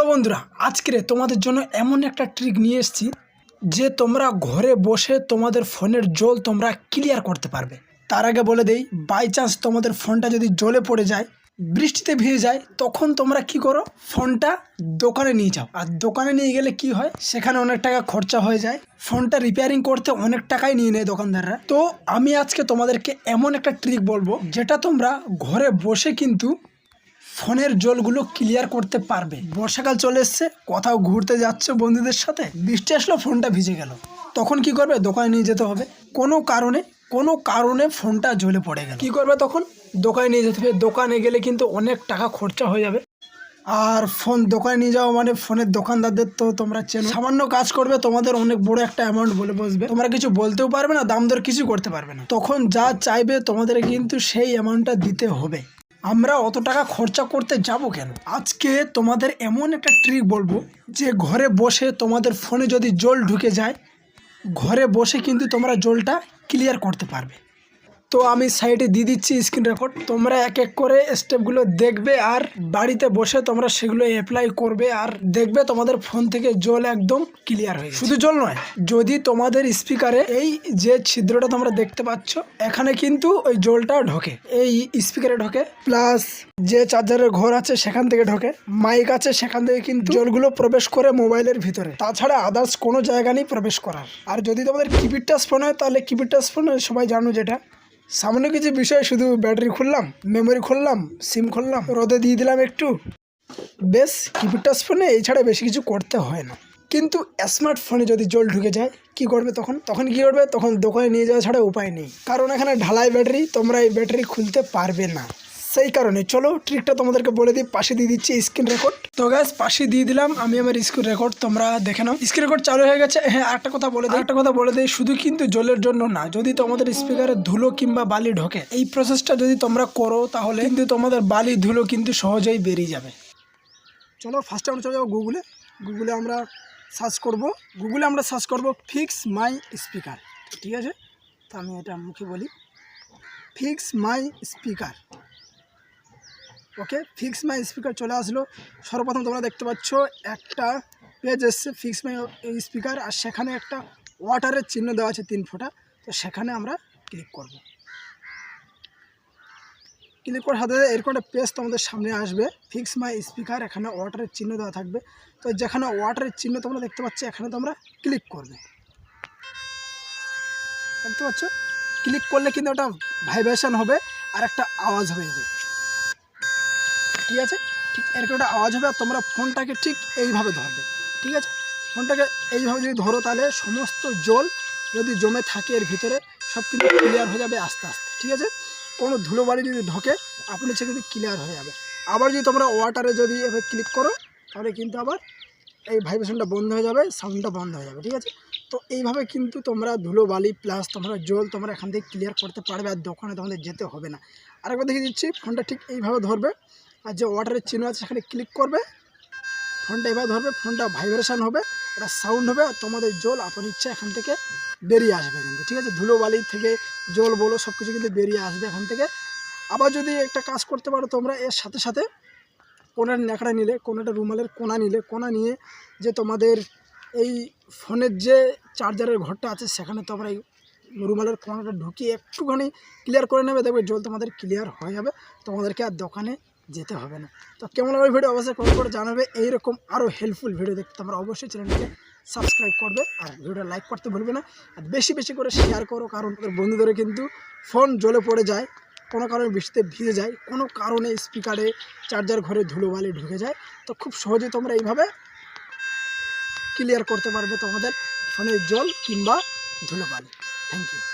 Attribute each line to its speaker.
Speaker 1: তো বন্ধুরা আজকে তোমাদের জন্য এমন একটা ট্রিক নিয়ে এসেছি যে তোমরা ঘরে বসে তোমাদের ফোনের জল তোমরা ক্লিয়ার করতে পারবে। তার আগে বলে দেই বাই চান্স তোমাদের ফোনটা যদি জলে পড়ে যায়, বৃষ্টিতে ভিজে যায়, তখন তোমরা কি করো? ফোনটা দোকানে নিয়ে যাও। আর দোকানে নিয়ে গেলে কি হয়? সেখানে অনেক টাকা খরচা হয়ে যায়। ফোনটা রিপেয়ারিং করতে অনেক টাকাই নিয়ে নেয় দোকানদাররা। তো আমি আজকে তোমাদেরকে এমন একটা ট্রিক বলব, যেটা তোমরা ঘরে বসে কিন্তু ফোনের জলগুলো ক্লিয়ার করতে পারবে। বর্ষাকাল চলে এসছে, কোথাও ঘুরতে যাচ্ছে বন্ধুদের সাথে? বৃষ্টি আসলো, ফোনটা ভিজে গেল। তখন কি করবে? দোকানে নিয়ে যেতে হবে। কোনো কারণে কোনো কারণে ফোনটা জ্বলে পড়ে গেল। কি করবে তখন? দোকানে নিয়ে যেতে হবে। দোকানে গেলে কিন্তু অনেক টাকা খরচা হয়ে যাবে। আর ফোন দোকানে নিয়ে যাওয়া মানে ফোনের দোকানদারদের তো তোমরা চেনো। সামান্য কাজ করবে, তোমাদের অনেক বড় একটা অ্যামাউন্ট বলে বসবে। তোমরা কিছু বলতেও পারবে না, দাম দর কিছু করতে পারবে না। তখন যা চাইবে, তোমাদের কিন্তু সেই অ্যামাউন্টটা দিতে হবে। আমরা অত টাকা খরচা করতে যাব কেন? আজকে তোমাদের এমন একটা ট্রিক বলব, যে ঘরে বসে তোমাদের ফোনে যদি জল ঢুকে যায়, ঘরে বসে কিন্তু তোমরা জলটা ক্লিয়ার করতে পারবে। তো আমি সাইডে দিয়ে দিচ্ছি স্ক্রিন রেকর্ড তোমরা এক এক করে স্টেপগুলো দেখবে আর বাড়িতে বসে তোমরা সেগুলো অ্যাপ্লাই করবে আর দেখবে তোমাদের ফোন থেকে জল একদম ক্লিয়ার হয়ে শুধু জল নয়, যদি তোমাদের স্পিকারে এই যে ছিদ্রটা তোমরা দেখতে পাচ্ছ, এখানে কিন্তু ওই জলটা ঢোকে। এই স্পিকারে ঢোকে প্লাস যে চার্জারের ঘর আছে সেখান থেকে ঢোকে। মাইক আছে সেখান থেকে কিন্তু জলগুলো প্রবেশ করে মোবাইলের ভিতরে। তাছাড়া আদার্স কোনো জায়গা নেই প্রবেশ করার। আর যদি তোমাদের কিপিড টাচ ফোন হয়, তাহলে কিপিড টাচ ফোন সবাই জানো যেটা। সামান্য কিছু বিষয়, শুধু ব্যাটারি খুললাম মেমোরি খুললাম সিম খুললাম, রোদে দিয়ে দিলাম একটু। বেশ কিপিড টাচ ফোনে এছাড়া বেশি কিছু করতে হয় না। কিন্তু স্মার্টফোনে যদি জল ঢুকে যায়, কি করবে তখন? তখন কি করবে? তখন দোকানে নিয়ে যাওয়া ছাড়া উপায় নেই। কারণ এখানে ঢালাই ব্যাটারি, তোমরা এই ব্যাটারি খুলতে পারবে না। সেই কারণে। চলো ট্রিকটা তোমাদেরকে বলে দিই, পাশে দিয়ে দিচ্ছি স্ক্রিন রেকর্ড তো গ্যাস পাশে দিয়ে দিলাম, আমি আমার স্ক্রিন রেকর্ড তোমরা দেখে নাও। স্ক্রিন রেকর্ড চালু হয়ে গেছে। হ্যাঁ একটা কথা বলে দিই। একটা কথা বলে দিই, শুধু কিন্তু জলের জন্য না, যদি তোমাদের স্পিকারে ধুলো কিংবা বালি ঢোকে, এই প্রসেসটা যদি তোমরা করো, তাহলে কিন্তু তোমাদের বালি, ধুলো কিন্তু সহজেই বেরিয়ে যাবে। চলো ফার্স্টে আমরা চলে যাব গুগলে গুগলে আমরা সার্চ করব। গুগলে আমরা সার্চ করব ফিক্স মাই স্পিকার ঠিক আছে? তো আমি এটা মুখে বলি। Fix my speaker okay fix my speaker চলে আসলো। সর্বপ্রথম তোমরা দেখতে পাচ্ছ, একটা পেজ এসছে ফিক্স মাই স্পিকার আর সেখানে একটা ওয়াটারের চিহ্ন দেওয়া আছে তিন ফোঁটা। তো সেখানে আমরা ক্লিক করব। ক্লিক করার সাথে এরকম একটা পেজ তোমাদের সামনে আসবে। ফিক্স মাই স্পিকার এখানে ওয়াটারের চিহ্ন দেওয়া থাকবে। তো যেখানে ওয়াটারের চিহ্ন তোমরা দেখতে পাচ্ছ, এখানে তোমরা ক্লিক করবে। দেখতে পাচ্ছ? ক্লিক করলে কিন্তু ওটা ভাইব্রেশন হবে, আর একটা আওয়াজ হয়ে যায় ঠিক আছে? ঠিক এরকম একটা আওয়াজ হবে আর তোমরা ফোনটাকে ঠিক এইভাবে ধরবে। ঠিক আছে? ফোনটাকে এইভাবে যদি ধরো তাহলে সমস্ত জল যদি জমে থাকে এর ভিতরে, সব কিন্তু ক্লিয়ার হয়ে যাবে আস্তে আস্তে। ঠিক আছে? কোনো ধুলোবালি যদি ঢোকে আপনি সে কিন্তু ক্লিয়ার হয়ে যাবে। আবার যদি তোমরা ওয়াটারে যদি এভাবে ক্লিক করো, তাহলে কিন্তু আবার এই ভাইব্রেশনটা বন্ধ হয়ে যাবে সাউন্ডটা বন্ধ হয়ে যাবে। ঠিক আছে? তো এইভাবে কিন্তু তোমরা ধুলোবালি প্লাস তোমরা জল তোমরা এখান থেকে ক্লিয়ার করতে পারবে আর দোকানে তোমাদের যেতে হবে না। আরেকবার দেখিয়ে দিচ্ছি, ফোনটা ঠিক এইভাবে ধরবে। আর যে ওয়াটারের চিহ্ন আছে সেখানে ক্লিক করবে। ফোনটা এবার ধরবে, ফোনটা ভাইব্রেশন হবে একটা সাউন্ড হবে আর তোমাদের জল আপন ইচ্ছা এখান থেকে বেরিয়ে আসবে কিন্তু, ঠিক আছে? ধুলোবালি থেকে জল বলো সব কিছু কিন্তু বেরিয়ে আসবে এখান থেকে। আবার যদি একটা কাজ করতে পারো তোমরা, এর সাথে সাথে কোনার ন্যাকড়া নিলে, কোনোটা রুমালের কোনা নিলে, কোনা নিয়ে যে তোমাদের এই ফোনের যে চার্জারের ঘরটা আছে, সেখানে তোমরা এই রুমালের কোনাটা ঢুকিয়ে একটুখানি ক্লিয়ার করে নেবে, দেখবে জল তোমাদের ক্লিয়ার হয়ে যাবে। তোমাদেরকে আর দোকানে যেতে হবে না। তো কেমন লাগবে ভিডিও? অবশ্যই কমেন্ট করে জানাবে। এইরকম আরও হেল্পফুল ভিডিও দেখতে তোমরা অবশ্যই চ্যানেলটিকে সাবস্ক্রাইব করবে আর ভিডিওটা লাইক করতে ভুলবে না। আর বেশি বেশি করে শেয়ার করো কারণ তোদের বন্ধুদের কিন্তু ফোন জলে পড়ে যায়, কোনো কারণে বৃষ্টিতে ভিজে যায়, কোনো কারণে স্পিকারে চার্জার ঘরে ধুলোবালি ঢুকে যায়। তো খুব সহজে তোমরা এইভাবে ক্লিয়ার করতে পারবে তোমাদের ফোনের জল কিংবা ধুলোবালি। Thank you